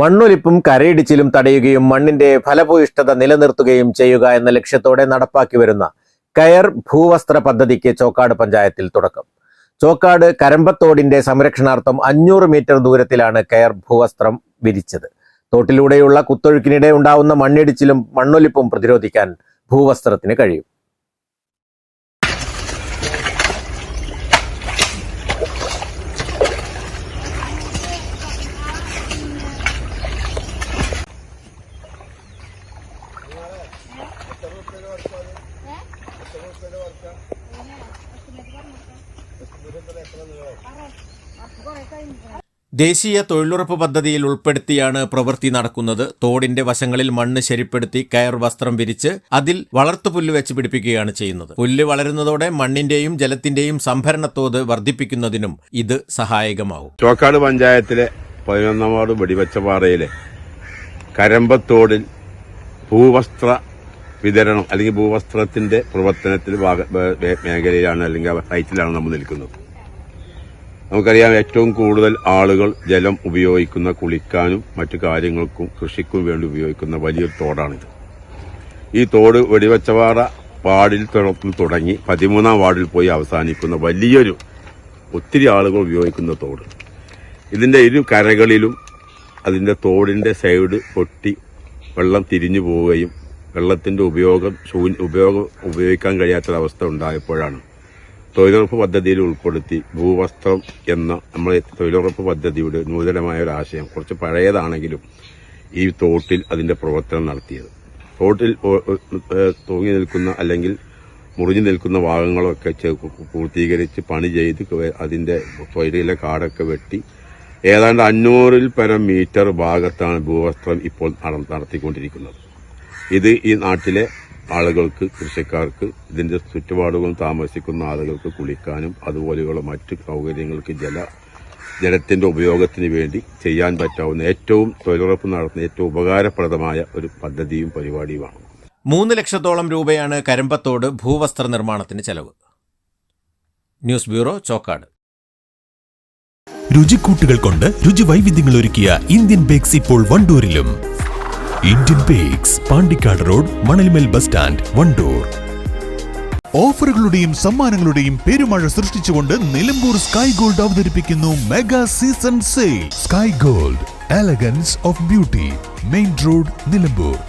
മണ്ണൊലിപ്പും കരയിടിച്ചിലും തടയുകയും മണ്ണിന്റെ ഫലഭൂയിഷ്ഠത നിലനിർത്തുകയും ചെയ്യുക എന്ന ലക്ഷ്യത്തോടെ നടപ്പാക്കി വരുന്ന കയർ ഭൂവസ്ത്ര പദ്ധതിക്ക് ചോക്കാട് പഞ്ചായത്തിൽ തുടക്കം. ചോക്കാട് കരമ്പത്തോടിന്റെ സംരക്ഷണാർത്ഥം അഞ്ഞൂറ് മീറ്റർ ദൂരത്തിലാണ് കയർ ഭൂവസ്ത്രം വിരിച്ചത്. തോട്ടിലൂടെയുള്ള കുത്തൊഴുക്കിനിടെ ഉണ്ടാവുന്ന മണ്ണിടിച്ചിലും മണ്ണൊലിപ്പും പ്രതിരോധിക്കാൻ ഭൂവസ്ത്രത്തിന് കഴിയും. ദേശീയ തൊഴിലുറപ്പ് പദ്ധതിയിൽ ഉൾപ്പെടുത്തിയാണ് പ്രവൃത്തി നടക്കുന്നത്. തോടിന്റെ വശങ്ങളിൽ മണ്ണ് ശരിപ്പെടുത്തി കയർ വസ്ത്രം വിരിച്ച് അതിൽ വളർത്തുപുല്ല് വെച്ച് പിടിപ്പിക്കുകയാണ് ചെയ്യുന്നത്. പുല്ല് വളരുന്നതോടെ മണ്ണിന്റെയും ജലത്തിന്റെയും സംഭരണത്തോത് വർദ്ധിപ്പിക്കുന്നതിനും ഇത് സഹായകമാവും ചോക്കാട് പഞ്ചായത്തിലെ പതിനൊന്നാം വാർഡ് വെടിവച്ചപാറയിലെ കരമ്പത്തോടിൽ ഭൂവസ്ത്ര വിതരണം അല്ലെങ്കിൽ ഭൂവസ്ത്രത്തിന്റെ പ്രവർത്തനത്തിൽ മേഖലയിലാണ് അല്ലെങ്കിൽ റൈറ്റിലാണ് നമ്മൾ നിൽക്കുന്നത്. നമുക്കറിയാം ഏറ്റവും കൂടുതൽ ആളുകൾ ജലം ഉപയോഗിക്കുന്ന കുളിക്കാനും മറ്റു കാര്യങ്ങൾക്കും കൃഷിക്കും വേണ്ടി ഉപയോഗിക്കുന്ന വലിയൊരു തോടാണിത്. ഈ തോട് വെടിവച്ചവാറ വാർഡിൽ തുടങ്ങി പതിമൂന്നാം വാർഡിൽ പോയി അവസാനിക്കുന്ന വലിയൊരു ഒത്തിരി ആളുകൾ ഉപയോഗിക്കുന്ന തോട്. ഇതിന്റെ ഇരു കരകളിലും അതിന്റെ തോടിന്റെ സൈഡ് പൊട്ടി വെള്ളം തിരിഞ്ഞു പോവുകയും വെള്ളത്തിന്റെ ഉപയോഗം ഉപയോഗം ഉപയോഗിക്കാൻ കഴിയാത്തൊരവസ്ഥ ഉണ്ടായപ്പോഴാണ്. തൊഴിലുറപ്പ് പദ്ധതിയിൽ ഉൾപ്പെടുത്തി ഭൂവസ്ത്രം എന്ന നമ്മുടെ തൊഴിലുറപ്പ് പദ്ധതിയുടെ നൂതനമായ ഒരു ആശയം കുറച്ച് പഴയതാണെങ്കിലും ഈ തോട്ടിൽ അതിന്റെ പ്രവർത്തനം നടത്തിയത്. തോട്ടിൽ തൂങ്ങി നിൽക്കുന്ന അല്ലെങ്കിൽ മുറിഞ്ഞു നിൽക്കുന്ന ഭാഗങ്ങളൊക്കെ പൂർത്തീകരിച്ച് പണി ചെയ്ത് അതിന്റെ തൊഴിലിലെ കാടൊക്കെ വെട്ടി ഏതാണ്ട് അഞ്ഞൂറിൽ പരം മീറ്റർ ഭാഗത്താണ് ഭൂവസ്ത്രം ഇപ്പോൾ നട- നടത്തിക്കൊണ്ടിരിക്കുന്നത്. ഇത് ഈ നാട്ടിലെ ആളുകൾക്ക് കൃഷിക്കാർക്ക് ഇതിന്റെ ചുറ്റുപാടുകളും താമസിക്കുന്ന ആളുകൾക്ക് കുളിക്കാനും അതുപോലെയുള്ള മറ്റ് സൗകര്യങ്ങൾക്ക് ജല ജലത്തിന്റെ ഉപയോഗത്തിന് വേണ്ടി ചെയ്യാൻ പറ്റാവുന്ന ഏറ്റവും തൊഴിലുറപ്പ് നടത്തുന്ന ഏറ്റവും ഉപകാരപ്രദമായ ഒരു പദ്ധതിയും പരിപാടിയുമാണ്. മൂന്ന് ലക്ഷത്തോളം രൂപയാണ് കരമ്പത്തോട് ഭൂവസ്ത്ര നിർമ്മാണത്തിന് ചെലവ്. News bureau Chokkad. രുചിക്കൂട്ടുകൾ കൊണ്ട് രുചി വൈവിധ്യങ്ങൾ ഒരുക്കിയ ഇന്ത്യൻ ബേക്സ് ഇപ്പോൾ വണ്ടൂരിലും Indian Bakes Pandikkad road Manalmel bus stand Wandoor ഓഫറുകളുടെയും സമ്മാനങ്ങളുടെയും പെരുമഴ സൃഷ്ടിച്ചുകൊണ്ട് നിലമ്പൂർ സ്കൈ ഗോൾഡ് അവതരിപ്പിക്കുന്നു mega season sale Sky Gold elegance of beauty main road Nilambur